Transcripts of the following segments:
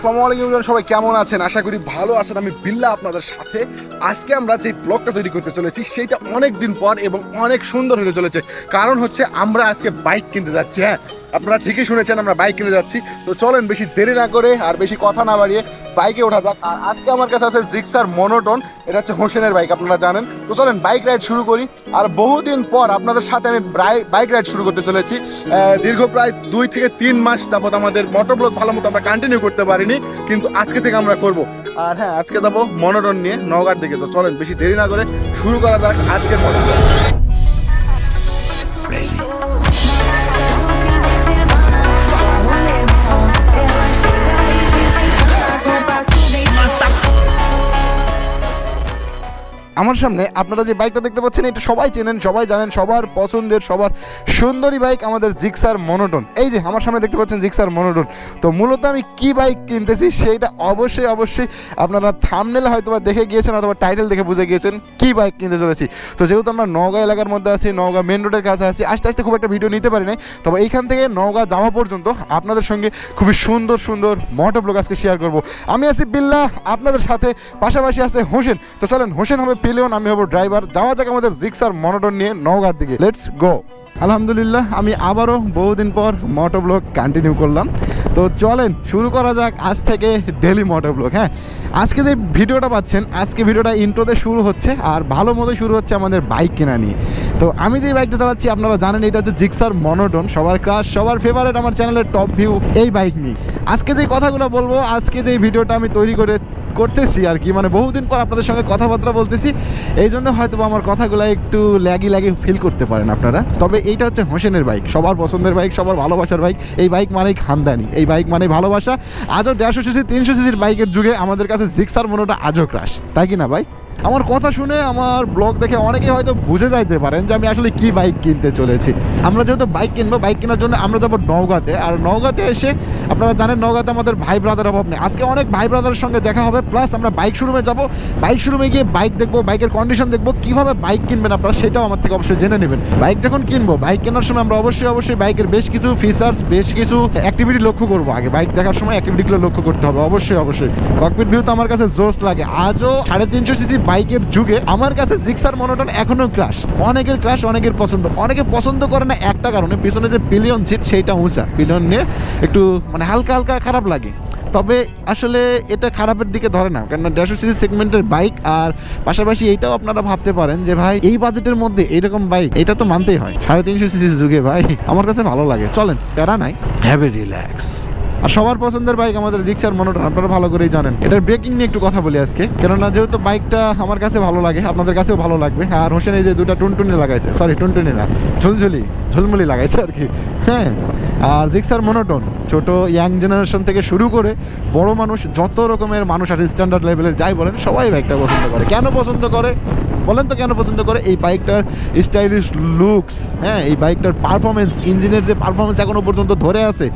আসসালামু আলাইকুম সবাই কেমন আছেন? আশা করি ভালো আছেন। আমি বিল্লা আপনাদের সাথে। আজকে আমরা যে ব্লগটা তৈরি করতে চলেছি, সেটা অনেক দিন পর এবং অনেক সুন্দর হতে চলেছে। কারণ হচ্ছে আমরা আজকে বাইক কিনতে যাচ্ছি হ্যাঁ? আপনারা ঠিকই শুনেছেন, আমরা বাইক কিনে যাচ্ছি। তো চলেন বেশি দেরি না করে আর বেশি কথা না বাড়িয়ে বাইকে ওঠা যাক। আর আজকে আমার কাছে আছে জিক্সার মনোটন এটা হচ্ছে হোসেনের বাইক আপনারা জানেন। তো চলেন বাইক রাইড শুরু করি। আর বহুদিন পর আপনাদের সাথে আমি বাইক রাইড শুরু করতে চলেছি। দীর্ঘ প্রায় দুই থেকে তিন মাস যাবত আমাদের মোটর ভালো মতো আমরা কন্টিনিউ করতে পারিনি, কিন্তু আজকে থেকে আমরা করব। আর হ্যাঁ আজকে যাব মনোটন নিয়ে নওগাঁর দিকে। তো চলেন, বেশি দেরি না করে শুরু করা যাক আজকের মতো আমার সামনে আপনারা যে বাইকটা দেখতে পাচ্ছেন, এটা সবাই চেনেন, সবাই জানেন, সবার পছন্দের, সবার সুন্দরী বাইক আমাদের জিক্সার মনোটন এই যে, আমার সামনে দেখতে পাচ্ছেন জিক্সার মনোটন তো মূলত আমি কি বাইক কিনতেছি সেইটা অবশ্যই অবশ্যই আপনারা থামনেলে হয়তো বা দেখে গিয়েছেন, অথবা টাইটেল দেখে বুঝে গিয়েছেন কি বাইক কিনতে চলেছি। তো যেহেতু আমরা নওগাঁ এলাকার মধ্যে আছি, নওগাঁ মেন রোডের কাছে আছি, আস্তে আস্তে খুব একটা ভিডিও নিতে পারি নাই। তবে এইখান থেকে নওগাঁ যাওয়া পর্যন্ত আপনাদের সঙ্গে খুবই সুন্দর সুন্দর মোটো ব্লগ আজকে শেয়ার করব। আমি আছি বিল্লাহ, আপনাদের সাথে পাশাপাশি আছে হোসেন। তো চলেন, হোসেন হবে পিলিয়ন আমি হব ড্রাইভার যাওয়া যাক আমাদের জিক্সার মনোটন নিয়ে নওগাঁর দিকে। লেটস গো আলহামদুলিল্লাহ, আমি আবারও বহুদিন পর মোটো ব্লগ কন্টিনিউ করলাম। তো চলেন, শুরু করা যাক আজ থেকে ডেলি মোটো ব্লগ হ্যাঁ? আজকে যে ভিডিওটা পাচ্ছেন, আজকে ভিডিওটা ইন্ট্রোতে শুরু হচ্ছে আর ভালো মতো শুরু হচ্ছে আমাদের বাইক কেনা নিয়ে। তো আমি যে বাইকটা চালাচ্ছি, আপনারা জানেন, এটা হচ্ছে জিক্সার মনোটন সবার ক্রাশ সবার ফেভারেট আমার চ্যানেলের টপ ভিউ এই বাইক নিয়ে। আজকে যে কথাগুলো বলব, আজকে যে ভিডিওটা আমি তৈরি করে করতেছি আর কি। মানে বহুদিন পর আপনাদের সঙ্গে কথাবার্তা বলতেছি। এই জন্য হয়তো আমার কথাগুলো একটু ল্যাগি ল্যাগি ফিল করতে পারেন আপনারা। তবে এইটা হচ্ছে হোসেনের বাইক সবার পছন্দের বাইক সবার ভালোবাসার বাইক এই বাইক মানেই খানদানি। এই বাইক মানে ভালোবাসা। আজও দেড়শো সিসি তিনশো সিসির বাইকের যুগে আমাদের কাছে জিক্সার মনোটা আজও ক্রাশ তাই কি না ভাই? আমার কথা শুনে আমার ব্লগ দেখে অনেকে হয়তো বুঝে যাইতে পারেন যে আমি আসলে কি বাইক কিনতে চলেছি। আমরা যেহেতু বাইক কিনবো বাইক কেনার জন্য আমরা যাব নওগাঁতে। আর নওগাঁতে এসে আপনারা জানেন নওগাঁতে আমাদের ভাই ব্রাদার অভাব নেই। আজকে অনেক ভাই ব্রাদারের সঙ্গে দেখা হবে প্লাস আমরা বাইক শোরুমে যাব। বাইক শোরুমে গিয়ে বাইক দেখব বাইকের কন্ডিশন দেখব, কীভাবে বাইক কিনবেন আপনারা সেটাও আমার থেকে অবশ্যই জেনে নেবেন। বাইক যখন কিনবো বাইক কেনার সময় আমরা অবশ্যই অবশ্যই বাইকের বেশ কিছু ফিচার্স বেশ কিছু অ্যাক্টিভিটি লক্ষ্য করব আগে। বাইক দেখার সময় অ্যাক্টিভিটিগুলো লক্ষ্য করতে হবে, অবশ্যই অবশ্যই। ককপিট ভিউ তো আমার কাছে জোস লাগে। আজও সাড়ে তিনশো সিসি বাইকের যুগে আমার কাছে জিক্সার মনোটন এখনও ক্রাশ অনেকের ক্রাশ অনেকের পছন্দ। অনেকে পছন্দ করে না একটা কারণে, পিছনে যে পিলিয়ন সিট সেইটা উঁচা পিলিয়ন নিয়ে একটু মানে হালকা হালকা খারাপ লাগে। তবে আসলে এটা খারাপের দিকে ধরে না, কেননা দেড়শো সিসি সেগমেন্টের বাইক আর পাশাপাশি এইটাও আপনারা ভাবতে পারেন যে, ভাই, এই বাজেটের মধ্যে এইরকম বাইক এটা তো মানতেই হয়। সাড়ে তিনশো সিসি যুগে ভাই, আমার কাছে ভালো লাগে। চলেন, প্যারা নাই। হ্যাভ এ রিল্যাক্স আর সবার পছন্দের বাইক আমাদের জিক্সার মনোটন আপনারা ভালো করেই জানেন। এটার ব্রেকিং নিয়ে একটু কথা বলি আজকে। কেননা যেহেতু বাইকটা আমার কাছে ভালো লাগে, আপনাদের কাছেও ভালো লাগবে। আর হোসেন এই যে দুটা টুনটুনি লাগাইছে সরি টুনটুনি না, ঝুলঝুলি, ঝুলমুলি লাগাইছে আর কি। হ্যাঁ আর জিক্সার মনোটন ছোট ইয়াং জেনারেশন থেকে শুরু করে বড় মানুষ, যত রকমের মানুষ আছে স্ট্যান্ডার্ড লেভেলের যাই বলেন, সবাই বাইকটা পছন্দ করে। কেন পছন্দ করে? বলেন তো কেন পছন্দ করে? এই বাইকটার স্টাইলিশ লুকস হ্যাঁ এই বাইকটার পারফরমেন্স ইঞ্জিনের যে পারফরমেন্স এখনও পর্যন্ত ধরে আছে,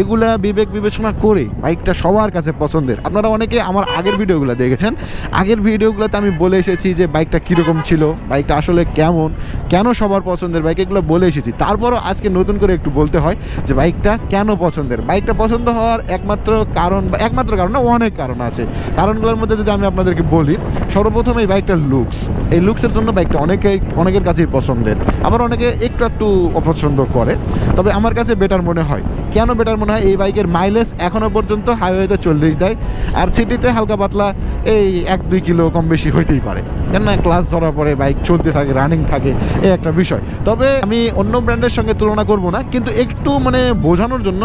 এগুলা বিবেক বিবেচনা করে বাইকটা সবার কাছে পছন্দের। আপনারা অনেকে আমার আগের ভিডিওগুলো দেখেছেন। আগের ভিডিওগুলোতে আমি বলে এসেছি যে বাইকটা কীরকম ছিল, বাইকটা আসলে কেমন কেন সবার পছন্দের বাইক এগুলো বলে এসেছি। তারপরও আজকে নতুন করে একটু বলতে হয় যে বাইকটা কেন পছন্দের? বাইকটা পছন্দ হওয়ার একমাত্র কারণ বা একমাত্র কারণ না, অনেক কারণ আছে। কারণগুলোর মধ্যে যদি আমি আপনাদেরকে বলি, সর্বপ্রথম এই বাইকটার লুকস এই লুকসের জন্য বাইকটা অনেকে, অনেকের কাছেই পছন্দের। আবার অনেকে একটু একটু অপছন্দ করে। তবে আমার কাছে বেটার মনে হয়। কেন বেটার মনে হয়? এই বাইকের মাইলেজ এখনও পর্যন্ত হাইওয়েতে চল্লিশ দেয়। আর সিটিতে হালকা পাতলা এই এক দুই কিলো কম বেশি হইতেই পারে। কেননা ক্লাস ধরার পরে বাইক চলতে থাকে রানিং থাকে। এই একটা বিষয়। তবে আমি অন্য ব্র্যান্ডের সঙ্গে তুলনা করব না, কিন্তু একটু মানে বোঝানোর জন্য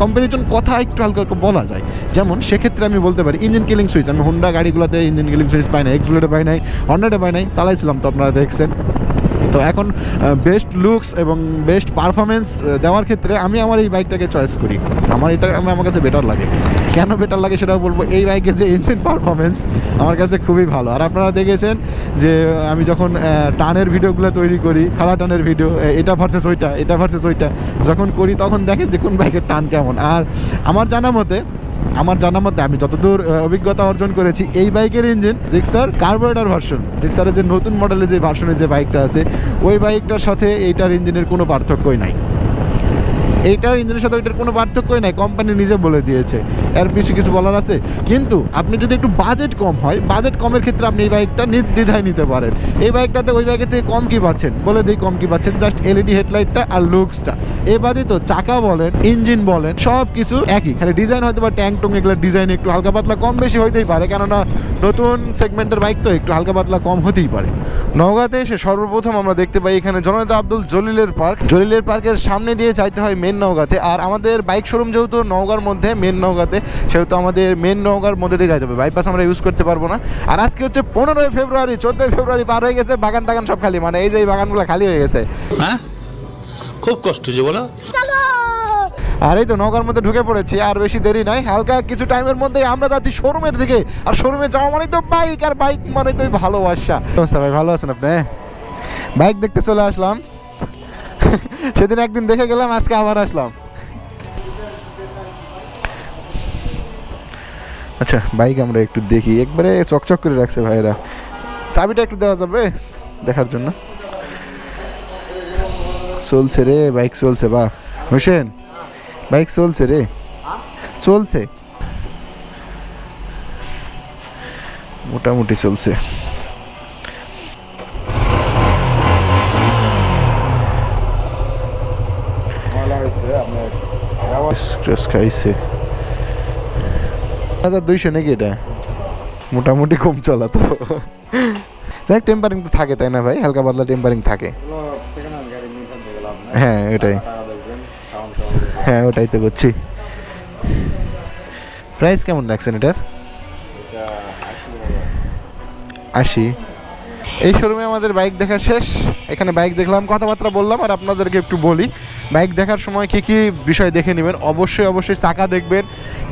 কম্পারিজন কথা একটু হালকা হালকা বলা যায়। যেমন সেক্ষেত্রে আমি বলতে পারি ইঞ্জিন কিলিং সুইচ আমি হোন্ডা গাড়িগুলোতে ইঞ্জিন কিলিং সুইচ পাই না এক্সুলেটে পাই নাই হন্ডাটে পাই নাই, চালাইছিলাম তো আপনারা দেখছেন। তো এখন বেস্ট লুকস এবং বেস্ট পারফরমেন্স দেওয়ার ক্ষেত্রে আমি আমার এই বাইকটাকে চয়েস করি। আমার এটা আমার কাছে বেটার লাগে। কেন বেটার লাগে সেটাও বলব, এই বাইকের যে ইঞ্জিন পারফরমেন্স আমার কাছে খুবই ভালো। আর আপনারা দেখেছেন যে আমি যখন টানের ভিডিওগুলো তৈরি করি, খালা টানের ভিডিও এটা ভার্সেস ওইটা, এটা ভার্সেস ওইটা, যখন করি তখন দেখেন যে কোন বাইকের টান কেমন। আর আমার জানা মতে আমার জানার মতে আমি যতদূর অভিজ্ঞতা অর্জন করেছি, এই বাইকের ইঞ্জিন জিক্সার কার্বোরেটার ভার্সন জিক্সারের যে নতুন মডেলের যে ভার্সনের যে বাইকটা আছে, ওই বাইকটার সাথে এইটার ইঞ্জিনের কোনো পার্থক্যই নাই। এইটার ইঞ্জিনের সাথে ওইটার কোনো পার্থক্যই নাই কোম্পানি নিজে বলে দিয়েছে। এর বেশি কিছু বলার আছে। কিন্তু আপনি যদি একটু বাজেট কম হয় বাজেট কমের ক্ষেত্রে আপনি এই বাইকটা নির্দ্বিধায় নিতে পারেন। এই বাইকটাতে ওই বাইকের থেকে কম কি পাচ্ছেন? বলে দিই, কম কি পাচ্ছেন? জাস্ট এলইডি হেডলাইটটা আর লুকসটা এ বাদে তো চাকা বলেন ইঞ্জিন বলেন, সব কিছু একই। খালি ডিজাইন হয়তো বা ট্যাঙ্ক টুং এগুলো ডিজাইন একটু হালকা পাতলা কম বেশি হইতেই পারে। কেননা নতুন সেগমেন্টের বাইক তো একটু হালকা পাতলা কম হতেই পারে। নওগাঁতে এসে সর্বপ্রথম আমরা দেখতে পাই এখানে জননেতা আব্দুল জলিলের পার্ক। জলিলের পার্কের সামনে দিয়ে যাইতে হয় মেন নওগাঁতে। আর আমাদের বাইক শোরুম যেহেতু নওগাঁর মধ্যে মেন নওগাঁতে সেহেতু আমাদের মেন নওগাঁর মধ্যে দিয়ে যাইতে হবে। বাইপাস আমরা ইউজ করতে পারব না। আর আজকে হচ্ছে পনেরোই ফেব্রুয়ারি চোদ্দোই ফেব্রুয়ারি পার হয়ে গেছে বাগান টাগান সব খালি। মানে এই যে এই বাগানগুলো খালি হয়ে গেছে। হ্যাঁ? খুব কষ্ট যে বলো। আর এই তো নৌকার মধ্যে ঢুকে পড়েছি, আর বেশি দেরি নাই। হালকা কিছু টাইমের মধ্যে আমরা যাচ্ছি শোরুমের দিকে। আর শোরুমে যাওয়া মানে তো বাইক আর বাইক মানে তো ভালোবাসা। অবস্থা ভাই, ভালো আছেন আপনি? বাইক দেখতে চলে আসলাম। সেদিন একদিন দেখে গেলাম, আজকে আবার আসলাম। আচ্ছা বাইক আমরা একটু দেখি। একবারে চকচক করে রাখছে ভাইরা। চাবিটা একটু দেওয়া যাবে দেখার জন্য? চলছে রে বাইক চলছে বা। হোসেন বাইক চলছে রে। চলছে। মোটামুটি চলছে। খাইছে। হাজার দুইশো নাকি এটা? মোটামুটি কম চলা তো দেখ টেম্পারিং তো থাকে তাই না ভাই? হালকা পাতলা টেম্পারিং থাকে। হ্যাঁ এটাই। হ্যাঁ ওটাই তো করছি। প্রাইস কেমন রাখছেন এটার? আশি। এই শোরুমে আমাদের বাইক দেখা শেষ। এখানে বাইক দেখলাম, কথাবার্তা বললাম, আর আপনাদেরকে একটু বলি। বাইক দেখার সময় কী কী বিষয় দেখে নেবেন? অবশ্যই অবশ্যই চাকা দেখবেন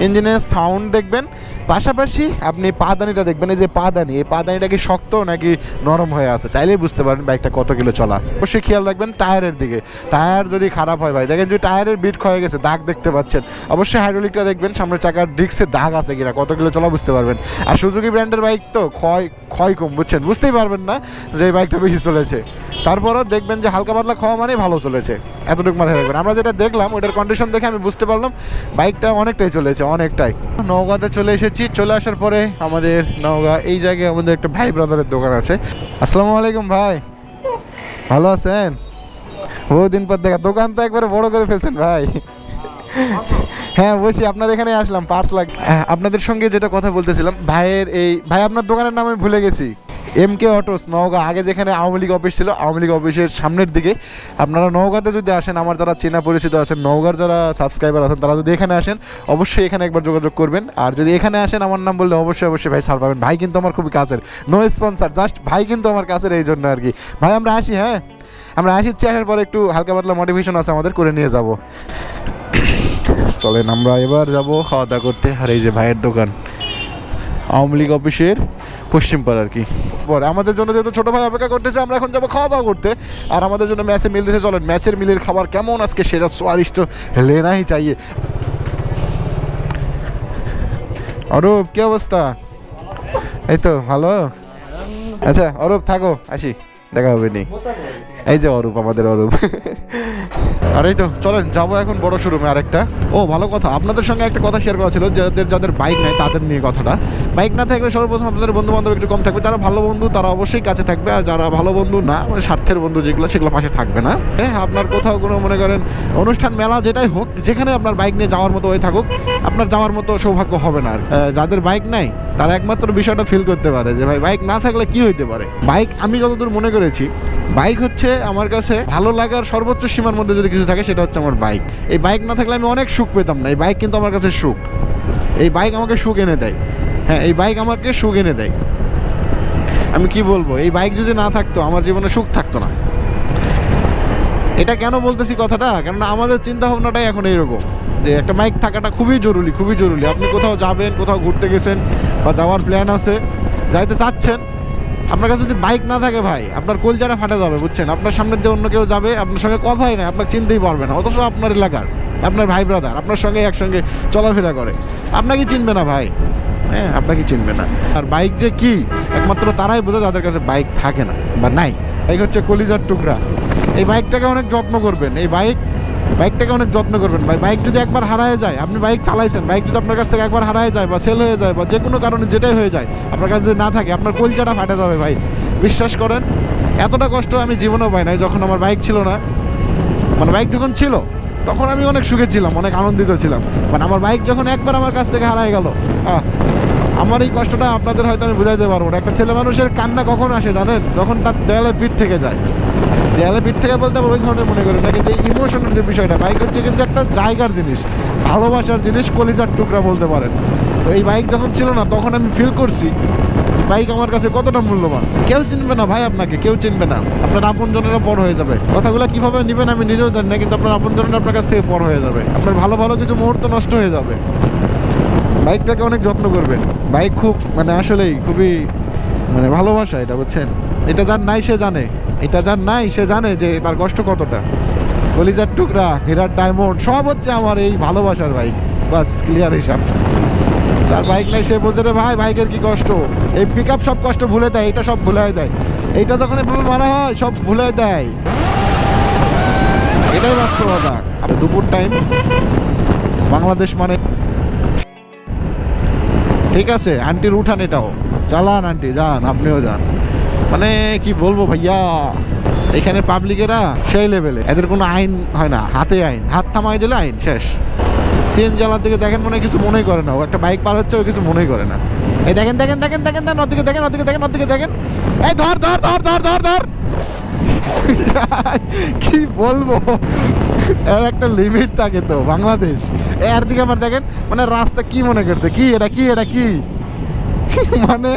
ইঞ্জিনের সাউন্ড দেখবেন, পাশাপাশি আপনি পাদানিটা দেখবেন। এই যে পাদানি, এই পাদানিটা কি শক্ত নাকি নরম হয়ে আছে? তাইলেই বুঝতে পারবেন বাইকটা কত কিলো চলা। অবশ্যই খেয়াল রাখবেন টায়ারের দিকে। টায়ার যদি খারাপ হয় ভাই, দেখেন যে টায়ারের বিট ক্ষয়ে গেছে, দাগ দেখতে পাচ্ছেন। অবশ্যই হাইড্রোলিকটা দেখবেন সামনের চাকার ডিস্কে দাগ আছে কিনা, কত কিলো চলা বুঝতে পারবেন। আর সুজুকি ব্র্যান্ডের বাইক তো ক্ষয় ক্ষয় কম, বুঝছেন? বুঝতেই পারবেন না যে বাইকটা বেশি চলেছে। তারপরও দেখবেন যে হালকা পাতলা খাওয়া মানেই ভালো চলেছে, এতটুকু মাথায় রাখবেন আমরা যেটা দেখলাম, ওটার কন্ডিশন দেখে আমি বুঝতে পারলাম বাইকটা অনেকটাই চলেছে অনেকটাই। নওগাঁতে চলে এসেছি, চলে আসার পরে আমাদের নওগাঁ, এই জায়গায় আমাদের একটা ভাই ব্রাদারের দোকান আছে। আসসালামু আলাইকুম ভাই। ভালো আছেন? বহুদিন পর দেখা, দোকান তো একবারে বড় করে ফেলছেন ভাই। হ্যাঁ বসি আপনার এখানে আসলাম পার্স লাগ আপনাদের সঙ্গে যেটা কথা বলতেছিলাম, ভাইয়ের এই, ভাই, আপনার দোকানের নাম আমি ভুলে গেছি। M K autos Naogaon. আগে যেখানে আওয়ামী লীগ অফিস ছিল, আওয়ামী লীগ অফিসের সামনের দিকে। আপনারা নওগাঁতে যদি আসেন, আমার যারা চেনা পরিচিত আছেন, নওগাঁর যারা সাবস্ক্রাইবার আছেন, তারা যদি এখানে আসেন, অবশ্যই এখানে একবার যোগাযোগ করবেন। আর যদি এখানে আসেন, আমার নাম বললে অবশ্যই অবশ্যই ভাই ছাড় পাবেন ভাই কিন্তু আমার খুবই কাছের। নো স্পন্সার জাস্ট ভাই কিন্তু আমার কাছের এই জন্য আর কি। ভাই, আমরা আসি হ্যাঁ? আমরা আসিচ্ছি আসার পরে একটু হালকা পাতলা মোটিভেশন আছে আমাদের, করে নিয়ে যাব। চলেন, আমরা এবার যাব খাওয়া দাওয়া করতে। আর এই যে ভাইয়ের দোকান। আওয়ামী লীগ অফিসের পশ্চিম পাড়া আর কি? পরে আমাদের জন্য যেহেতু ছোটো ভাই অপেক্ষা করতেছে, আমরা এখন যাব খাওয়া দাওয়া করতে। আর আমাদের জন্য ম্যাচে মিল দিতে চলেন, ম্যাচের মিলের খাবার কেমন আজকে সেটা স্বাদিষ্ট লেনাই চাইয়ে। অরূপ, কি অবস্থা? এই তো, ভালো? আচ্ছা অরূপ, থাকো, আসি, দেখা হবে নি। এই যে অরূপ, আমাদের অরূপ। আর এই তো, চলেন, যাব এখন বড় শোরুমে আরেকটা। ও, ভালো কথা, আপনাদের সঙ্গে একটা কথা শেয়ার করা ছিল যাদের যাদের বাইক নাই, তাদের নিয়ে কথাটা। বাইক না থাকলে সর্বপ্রথম আপনাদের বন্ধু বান্ধব একটু কম থাকবে। যারা ভালো বন্ধু, তারা অবশ্যই কাছে থাকবে, আর যারা ভালো বন্ধু না মানে স্বার্থের বন্ধু যেগুলো, সেগুলো পাশে থাকবে না। হ্যাঁ আপনার কোথাও কোনো, মনে করেন, অনুষ্ঠান, মেলা, যেটাই হোক, যেখানে আপনার বাইক নিয়ে যাওয়ার মতো হয়ে থাকুক, আপনার যাওয়ার মতো সৌভাগ্য হবে না। যাদের বাইক নাই, তারা একমাত্র বিষয়টা ফিল করতে পারে, যে ভাই বাইক না থাকলে কি হইতে পারে? বাইক আমি যতদূর মনে করেছি বাইক হচ্ছে আমার কাছে ভালো লাগার সর্বোচ্চ সীমার মধ্যে যদি কিছু থাকে, সেটা হচ্ছে আমার বাইক। এই বাইক না থাকলে আমি অনেক সুখ পেতাম না। এই বাইক কিন্তু আমার কাছে সুখ। এই বাইক আমাকে সুখ এনে দেয়। হ্যাঁ এই বাইক আমাকে সুখ এনে দেয়। আমি কি বলব? এই বাইক যদি না থাকতো, আমার জীবনে সুখ থাকতো না। এটা কেন বলতেছি কথাটা? কেননা আমাদের চিন্তা ভাবনাটাই এখন এইরকম, যে একটা বাইক থাকাটা খুবই জরুরি খুবই জরুরি। আপনি কোথাও যাবেন, কোথাও ঘুরতে গেছেন বা যাওয়ার প্ল্যান আছে, যাইতে চাচ্ছেন আপনার কাছে যদি বাইক না থাকে ভাই, আপনার কলজাটা ফাটে যাবে, বুঝছেন? আপনার সামনে দিয়ে অন্য কেউ যাবে, আপনার সঙ্গে কথাই নাই, আপনাকে চিনতেই পারবে না, অথচ আপনার এলাকার, আপনার ভাই ব্রাদার আপনার সঙ্গে একসঙ্গে চলাফেরা করে। আপনাকে চিনবে না ভাই? হ্যাঁ আপনাকে চিনবে না? আর বাইক যে কি, একমাত্র তারাই বোঝে যাদের কাছে বাইক থাকে না বা নাই। বাইক হচ্ছে কলিজার টুকরা। এই বাইকটাকে অনেক যত্ন করবেন। এই বাইক বাইকটাকে অনেক যত্ন করবেন ভাই। বাইক যদি একবার হারায় যায়, আপনি বাইক চালাইছেন, বাইক যদি আপনার কাছ থেকে একবার হারায় যায় বা সেল হয়ে যায় বা যে কোনো কারণে যেটাই হয়ে যায়, আপনার কাছে যদি না থাকে, আপনার কলজাটা ফাটে যাবে ভাই। বিশ্বাস করেন, এতটা কষ্ট আমি জীবনেও পাই নাই যখন আমার বাইক ছিল না। মানে বাইক যখন ছিল, তখন আমি অনেক সুখে ছিলাম, অনেক আনন্দিত ছিলাম। মানে আমার বাইক যখন একবার আমার কাছ থেকে হারায় গেল আমার এই কষ্টটা আপনাদের হয়তো আমি বুঝাইতে পারব না। একটা ছেলে মানুষের কান্না কখন আসে জানেন? যখন তার দেয়ালে পিঠ থেকে যায়। দেয়ালে পিঠ থেকে বলতে আমরা ওই ধরনের মনে করি না, কিন্তু ইমোশনের যে বিষয়টা বাইক হচ্ছে কিন্তু একটা জায়গার জিনিস, ভালোবাসার জিনিস কলিজার টুকরা বলতে পারেন। তো এই বাইক যখন ছিল না, তখন আমি ফিল করছি বাইক আমার কাছে কতটা মূল্যবান। কেউ চিনবে না ভাই আপনাকে, কেউ চিনবে না। আপনার আপনজনেরা পর হয়ে যাবে। কথাগুলো কীভাবে নেবেন আমি নিজেও জানি না, কিন্তু আপনার আপনজনেরা আপনার কাছ থেকে পর হয়ে যাবে। আপনার ভালো ভালো কিছু মুহূর্ত নষ্ট হয়ে যাবে। বাইকটাকে অনেক যত্ন করবেন। বাইক খুব মানে আসলেই খুবই মানে ভালোবাসা এটা, বুঝছেন? এটা যার নাই, সে জানে। এটা যার নাই, সে জানে যে তার কষ্ট কতটা। কলিজার টুকরা, হীরার ডায়মন্ড সব হচ্ছে আমার এই ভালোবাসার বাইক বাস ক্লিয়ার হিসাব। তার বাইক নাই, সে বোঝে রে ভাই, বাইকের কি কষ্ট? এই পিক সব কষ্ট ভুলে দেয়, এটা সব ভুলে দেয়। এইটা যখন এভাবে মারা হয়, সব ভুলে দেয়। এটাই বাস্তবতা। দুপুর টাইম বাংলাদেশ মানে ঠিক আছে আন্টির উঠান এটাও। চালান আন্টি যান আপনিও যান। মানে কি বলব ভাইয়া, এখানে পাবলিকেরা সেই লেভেলে এদের কোনো আইন হয় না, হাতে আইন। হাত থামাই দিলে আইন, শেষ। সিএন জ্বালার দিকে দেখেন মনে কিছু মনেই করে না। ও একটা বাইক পার হচ্ছে, ও কিছু মনেই করে না। এই দেখেন দেখেন দেখেন দেখেন দেখেন, ওদিকে দেখেন ওদিকে দেখেন ওদিকে দেখেন। এই ধর ধর ধর ধর ধর ধর। কি বলব? এর একটা লিমিট থাকে তো, বাংলাদেশ। এর দিকে আবার দেখেন মানে রাস্তা কি মনে করছে? কি এটা কি এটা, কি? মানে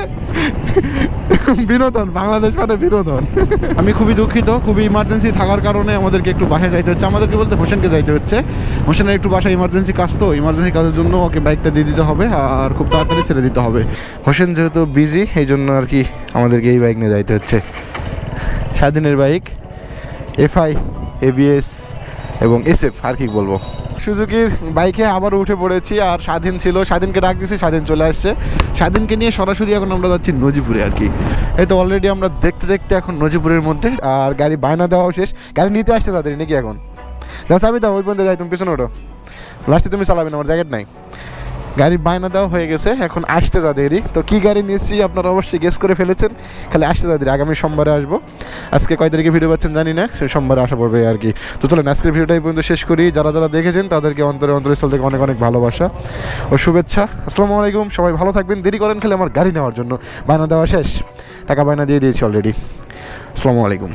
বিনোদন, বাংলাদেশ মানে বিনোদন। আমি খুবই দুঃখিত, খুবই ইমার্জেন্সি থাকার কারণে আমাদেরকে একটু বাসায় যাইতে হচ্ছে। আমাদেরকে বলতে হোসেনকে যাইতে হচ্ছে। হোসেনের একটু বাসায় ইমার্জেন্সি কাজ তো ইমার্জেন্সি কাজের জন্য ওকে বাইকটা দিয়ে দিতে হবে আর খুব তাড়াতাড়ি ছেড়ে দিতে হবে। হোসেন যেহেতু বিজি এই জন্য আর কি আমাদেরকে এই বাইক নিয়ে যাইতে হচ্ছে। স্বাধীনের বাইক এফআই এবিএস এবং এসএফ আর কি বলব? সুজুকির বাইকে আবার উঠে পড়েছি আর স্বাধীন ছিল। স্বাধীনকে ডাক দিয়েছি, স্বাধীন চলে আসছে। স্বাধীনকে নিয়ে সরাসরি এখন আমরা যাচ্ছি নজিপুরে আর কি। এই তো অলরেডি আমরা দেখতে দেখতে এখন নজিপুরের মধ্যে আর গাড়ি বায়না দেওয়াও শেষ। গাড়ি নিতে আসছে তাদের নাকি এখন? যা চাবি দাও ওই পর্যন্ত যাই, তুমি পিছনে ওঠো। লাস্টে তুমি চালাবে না, আমার জ্যাকেট নাই। গাড়ি বায়না দেওয়া হয়ে গেছে, এখন আসতে যা দেরি। তো কি গাড়ি নিচ্ছি আপনারা অবশ্যই গেস করে ফেলেছেন, খালি আসতে যা দেরি, আগামী সোমবারে আসব। আজকে কয় তারিখে ভিডিও পাচ্ছেন জানি না সে সোমবারে আসা পড়বে আর কি। তো চলেন, আজকের ভিডিওটা এই পর্যন্ত শেষ করি। যারা যারা দেখেছেন, তাদেরকে অন্তরে অন্তরস্থল থেকে অনেক অনেক ভালোবাসা ও শুভেচ্ছা। আসসালামু আলাইকুম, সবাই ভালো থাকবেন, দেরি করেন খালি আমার গাড়ি নেওয়ার জন্য। বায়না দেওয়া শেষ, টাকা বায়না দিয়ে দিয়েছি অলরেডি আসসালামু আলাইকুম।